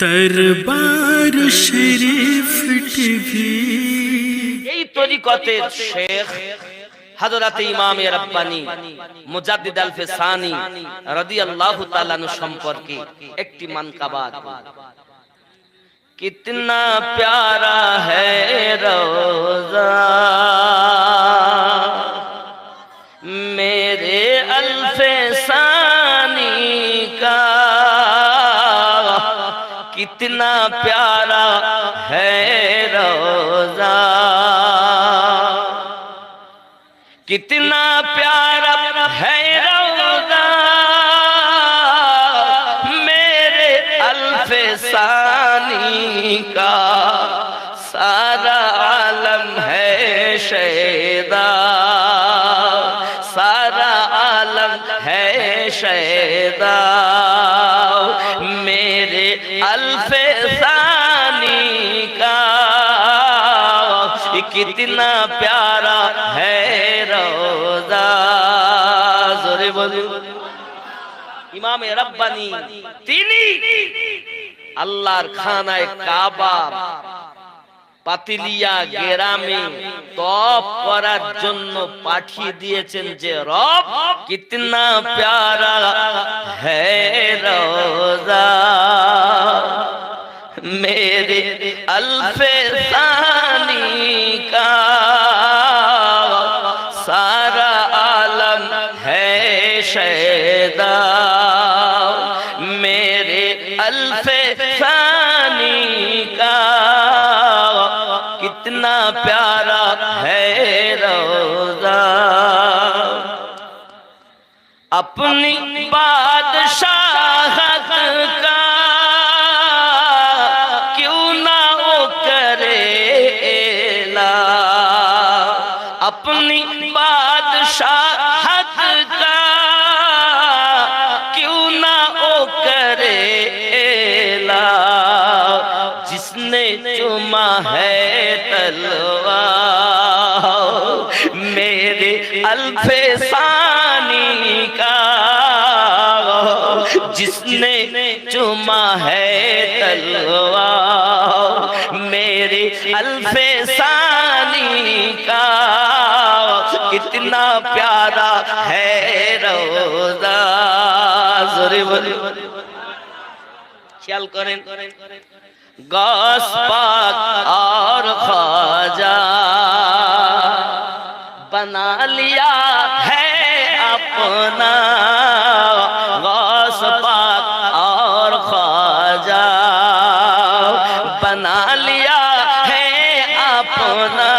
দরবার শরীফ টিভি এই তরিকতের শেখ হযরত ইমাম রব্বানি মুজাদ্দিদ আল ফিসানি রাদিয়াল্লাহু তাআলা সম্পর্কে একটি মানকাবাত কিতনা প্যারা হ্যায় রোজা کتنا پیارا ہے روزہ۔ کتنا پیارا ہے روزہ۔ میرے الف ثانی کا سارا عالم ہے شیدا سارا عالم ہے شیدہ میرے الفسانی کا کتنا پیارا ہے روزہ زورے بولو ইমামে রব্বানি তিনি আল্লাহর খানায় কাবা পাতিলিয়া গেরামে তপ করার জন্য পাঠিয়ে দিয়েছেন যে রব কিতনা প্যারা হ্যায় রোজা মেরে अल्फे सानी का کتنا پیارا ہے روزہ۔ اپنی بادشاہ کا کیوں نہ وہ کرے اپنی جس نے چما ہے تلوار، میرے الف ثانی کا، جس نے چما ہے تلوار، میرے الف ثانی کا، کتنا پیارا ہے روزہ، ضرور۔ خیال کریں گاس پاک اور খাজা بنا لیا ہے اپنا غوث پاک اور خواجہ بنا لیا ہے اپنا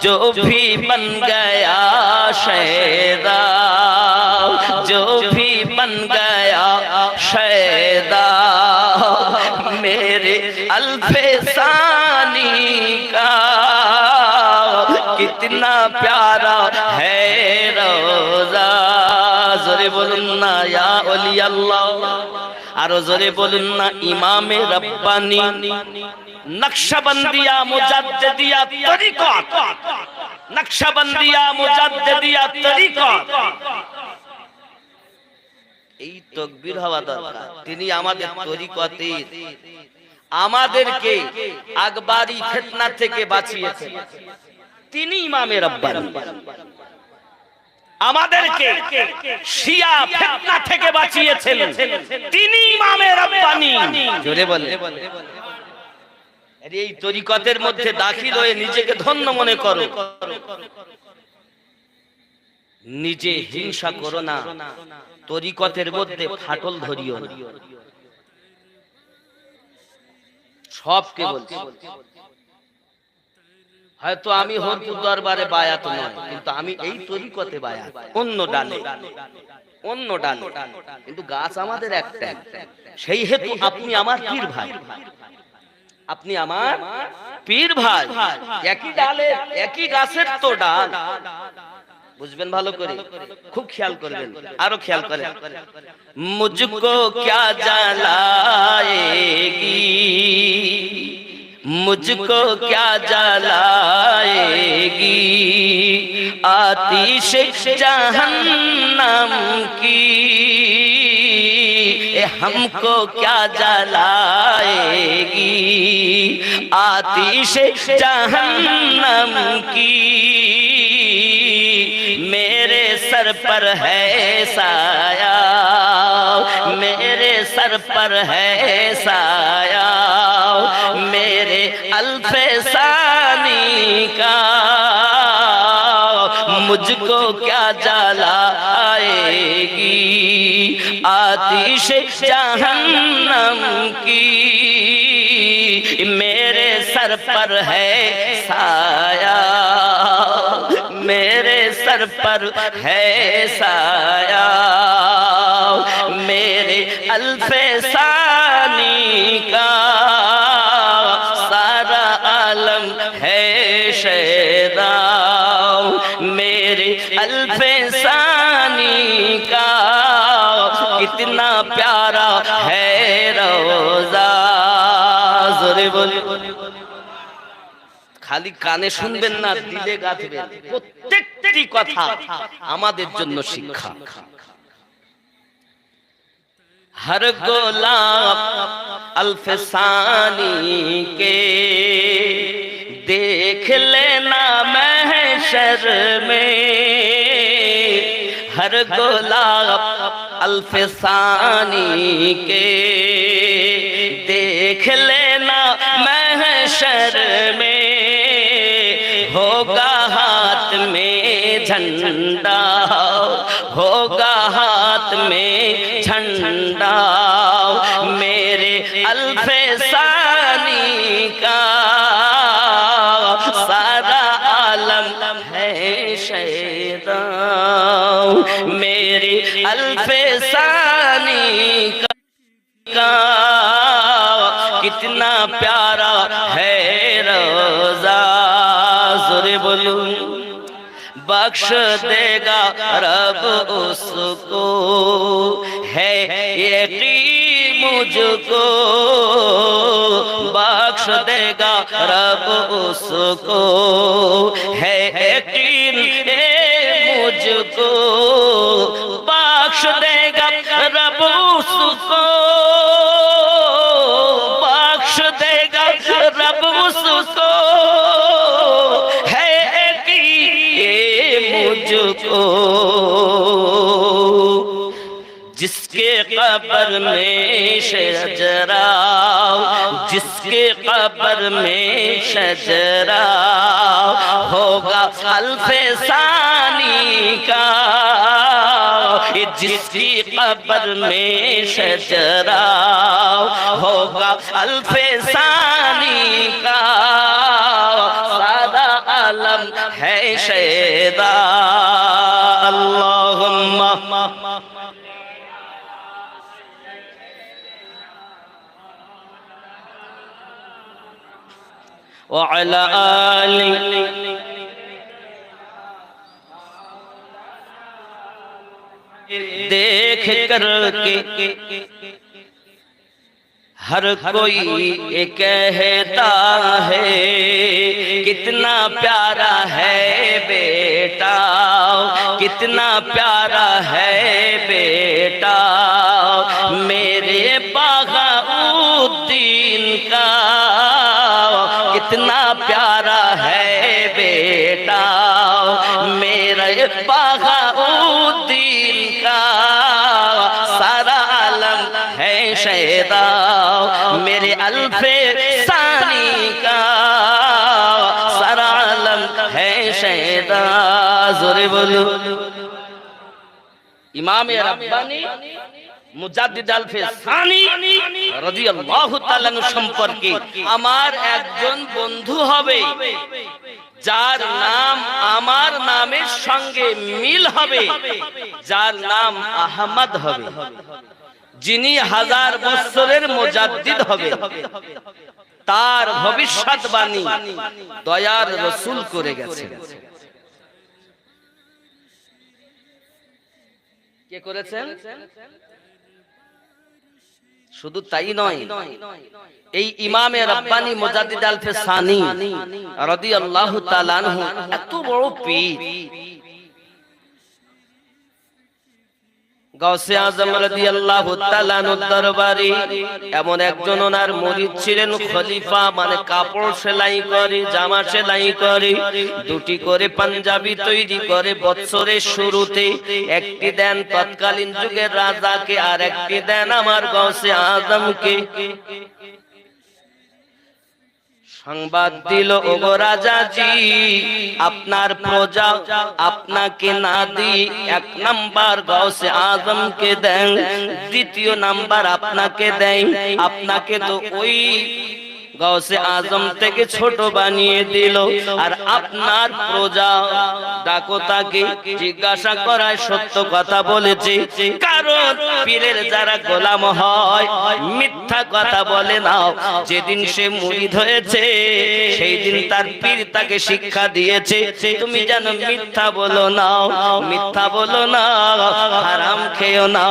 جو بھی بن मेरे अल्फे सानी का कितना प्यारा है रोजा জোরে বলুন না ইয়া ওলি আল্লাহ আরো জোরে বলুন না ইমামে রব্বানি নকশবন্দিয়া মুজাদ্দিদিয়া তরিকত নকশবন্দিয়া মুজাদ্দিদিয়া তরিকত এই তকবীর হওয়া দরকার তিনি আমাদের তরিকতের আমাদেরকে আকবারি ফিতনা থেকে বাঁচিয়েছেন তিনি ইমামে রব্বানি। আমাদেরকে শিয়া ফিতনা থেকে বাঁচিয়েছেন তিনি ইমামে রব্বানি। জোরে বলে। এই তরিকতের মধ্যে দাখিল হয়ে নিজেকে ধন্য মনে করো। নিজে হিংসা করো না। তরিকতের মধ্যে ফাটল ধরিও না। সবকে বলছি। হয়তো আমি হরপুর দরবারে বায়াত নয় কিন্তু আমি এই তরিকতে বায়াত। অন্য ডালে অন্য ডালে কিন্তু গাছ আমাদের একটা। সেই হেতু আপনি আমার পীর ভাই আপনি আমার পীর ভাই একই ডালে একই গাছের তো ডাল। বুঝবেন ভালো করে খুব খেয়াল করবেন আরো খেয়াল করেন মুঝকো ক্যা জ্বালায়েগি मुझको क्या जलाएगी आतिश जहन्नम की ए हमको क्या जलाएगी आतिश जहन्नम की سر پر ہے سایہ، میرے سر پر ہے سایہ، میرے الف ثانی کا، مجھ کو کیا جالا آئے گی؟ آتیش جہنم کی، میرے سر پر ہے سایہ۔ सर पर है साया मेरे अल्फे सानी का सारा आलम है शेदा मेरे अल्फे सानी का कितना प्यारा है रोजा जोरे बोले খালি কানে শুনবেন না দিলে গাঁথবেন প্রত্যেকটি কথা আমাদের জন্য শিক্ষা हर गोलाब अल्फसानी के देख लेना महशर में हर गोलाब अल्फसानी के देख लेना महशर में جھنڈا ہوگا ہاتھ میں جھنڈا میرے الف ثانی کا سارا عالم ہے شیطان میری الف बख्श देगा रब उसको है यकीन मुझको बख्श देगा रब उसको है यकीन मुझको बख्श देगा रब उसको قبر میں شجرا جس کے قبر میں شجرا ہوگا خلف ثانی کا۔ جس کی قبر میں شجرا ہوگا الف ثانی کا۔ سادہ عالم ہے شیدا۔ اللہم۔ وعلى آل دیکھ کر کے ہر کوئی کہتا ہے، کتنا پیارا ہے بیٹا، کتنا پیارا ہے बहाउद्दीन का सारा आलम है शहदा मेरे अल्फे सानी का सारा आलम है शहदा जोरे बोलो इमाम रब्बानी সম্পর্কে আমার একজন বন্ধু হবে, যার নাম আমার নামের সঙ্গে মিল হবে, যার নাম আহমদ হবে, যিনি হাজার বছরের মুজাদ্দিদ হবে। তার ভবিষ্যৎবাণী দয়ার রসুল করে গেছে কে করেছেন? শুধু তাই নয় এই ইমামে রব্বানি মুজাদ্দিদ আল ফেসানি রাদিয়াল্লাহু তাআলা আনহু এত বড় পীর। গাউসে আজম রাদিয়াল্লাহু তাআলা আনহুর দরবারে এমন একজন ওনার মুরিদ ছিলেন খলিফা মানে কাপড় সেলাই করে জামা সেলাই করে দুটি করে পাঞ্জাবি তৈরি করে বৎসরের শুরুতে একটি দেন তৎকালীন যুগের রাজাকে আর একটি দেন আমার গাউসে আজমকে। সংবাদ দিল ওগো রাজাজি আপনার প্রজা আপনাকে না দি এক নাম্বার গাউসে আজমকে দেন দ্বিতীয় নাম্বার আপনাকে দেয় আপনাকে তো ওই গাউসে আজম থেকে ছোট বানিয়ে দিল। আর আপনার প্রজা ডাকো তাকে, জিজ্ঞাসা করায় সত্য কথা বলেছে। কারণ পীরের যারা গোলাম হয়, মিথ্যা কথা বলে না। যেদিন সে মুরিদ হয়েছে সেই দিন তার পীর তাকে শিক্ষা দিয়েছে। তুমি যেন মিথ্যা বলো না, মিথ্যা বলো না, হারাম খেও না,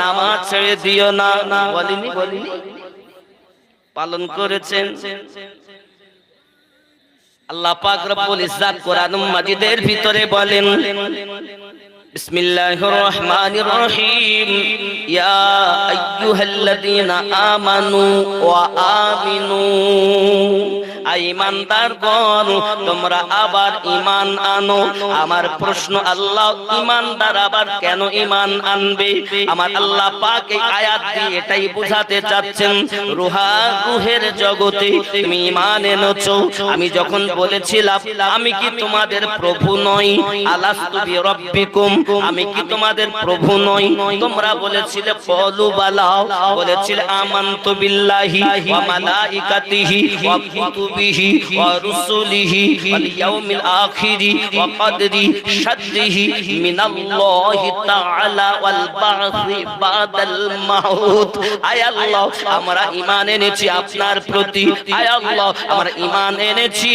নামাজ ছেড়ে দিও না। বলিনি বলিনি? পালন করেছেন। আল্লাহ পাক রব্বুল ইজ্জাত কোরআন মাজিদের ভিতরে বলেন বিসমিল্লাহির আমিনু। ঈমানদারগণ তোমরা আবার ঈমান আনো। আমার প্রশ্ন, আল্লাহ ঈমানদার আবার কেন ঈমান আনবে? আমার আল্লাহ আয়াত দিয়ে এটাই বোঝাতে চাচ্ছেন, রুহা জগতে তুমি ঈমান এনেছো। আমি যখন বলেছিলাম, আমি কি তোমাদের প্রভু নই? আলাস্তু আমি কি তোমাদের প্রভু নই? তোমরা বলেছিলে, কলু বালা, বলেছিলে, আমান্তু বিল্লাহি ওয়া মালাইকাতিহি ওয়া কুতুবিহি ওয়া রুসুলিহি ওয়াল ইয়াউমিল আখিরি ওয়া কদরি শাদ্রিহি মিনাল্লাহি তাআলা ওয়াল বা'থি আয় আল্লাহ, আমরা ঈমান এনেছি আপনার প্রতি। আয় আল্লাহ, আমরা ঈমান এনেছি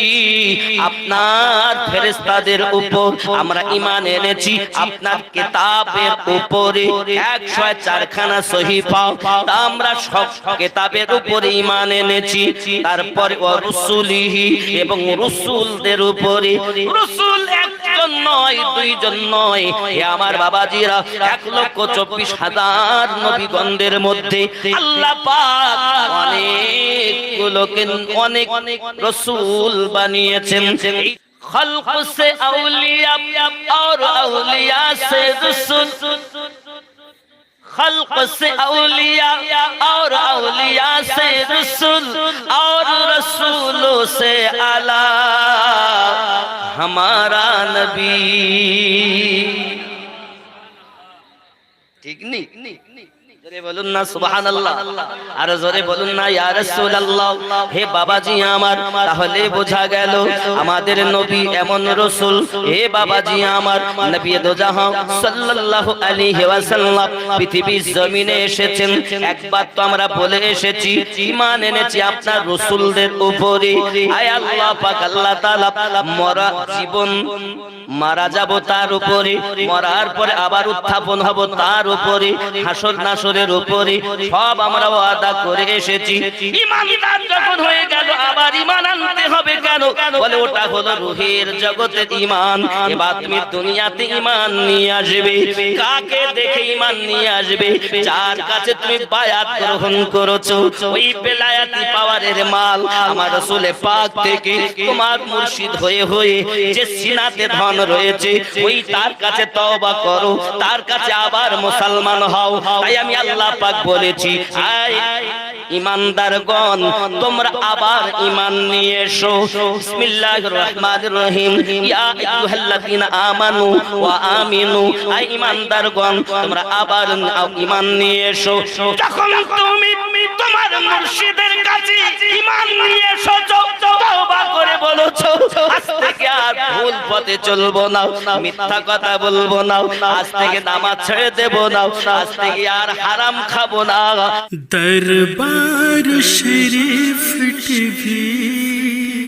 আপনার ফেরেশতাদের উপর। আমরা ঈমান এনেছি আপনার কিতাবের উপরে। 104 খানা সহিফা। তা আমরা সব কিতাবের উপরে ঈমান এনেছি। তারপরে রসুলিহি এবং রসুলদের উপরে। রসুল একজন নয়, দুইজন নয়। আমার বাবাজিরা এক লক্ষ চব্বিশ হাজার নবীগণদের মধ্যে আল্লাহ পাক অনেকগুলোকে অনেক অনেক রসুল বানিয়েছেন। خلق سے اولیاء اور اولیاء سے خلق سے اولیاء اور اولیاء سے رسولوں سے اعلیٰ۔ ہمارا نبی۔ ٹھیک نہیں؟ জোরে বলুন না সুবহানাল্লাহ। আর জোরে বলুন না ইয়া রাসূলুল্লাহ। হে বাবাজি আমার তাহলে বোঝা গেল আমাদের নবী এমন রাসূল। হে বাবাজি আমার নবী দোজাহান সাল্লাল্লাহু আলাইহি ওয়াসাল্লাম পৃথিবীর জমিনে এসেছেন। একবার তো আমরা বলে এসেছি ঈমান এনেছি আপনার রাসূলদের উপরে। আয় আল্লাহ পাক আল্লাহ তাআলা মরা জীবন মারা যাব তার উপরে। মরার পরে আবার উত্থাপন হব তার উপরে। হাসর নাসরের উপরে সব আমরা ওয়াদা করে এসেছি। ইমানদার যখন হয়ে গেল, আবার ইমান আনতে হবে কেন? বলে ওটা হলো রুহের জগতের ইমান। এবার তুমি দুনিয়াতে ইমান নিয়ে আসবে। কাকে দেখে ইমান নিয়ে আসবে? যার কাছে তুমি বায়াত গ্রহণ করেছ, ওই বেলায়াতি পাওয়ারের মাল। আমার রসুলে পাক থেকে তোমার মুর্শিদ হয়ে হয়ে যে সিনাতে ধন রয়েছে, ওই তার কাছে তওবা করো। তার কাছে আবার মুসলমান হও। তাই আমি আল্লাহ পাক বলেছি, আয় ইমানদারগণ, তোমরা আবার ইমান নিয়ে এসো। বিসমিল্লাহির রহমানির রহিম। ইয়া আইয়ুহাল্লাযিনা আমানু ওয়া আমিনু আই ইমানদারগণ, তোমরা আবার ইমান নিয়ে এসো। যখন তুমি মুর্শিদের কাছে ইমান নিয়ে তওবা করে বলেছ, আজ থেকে আর ভুল পথে চলবো না, মিথ্যা কথা বলব না, আজ থেকে নামাজ ছেড়ে দেব না, আজ থেকে আর হারাম খাব না। দরবার শরীফ টিভি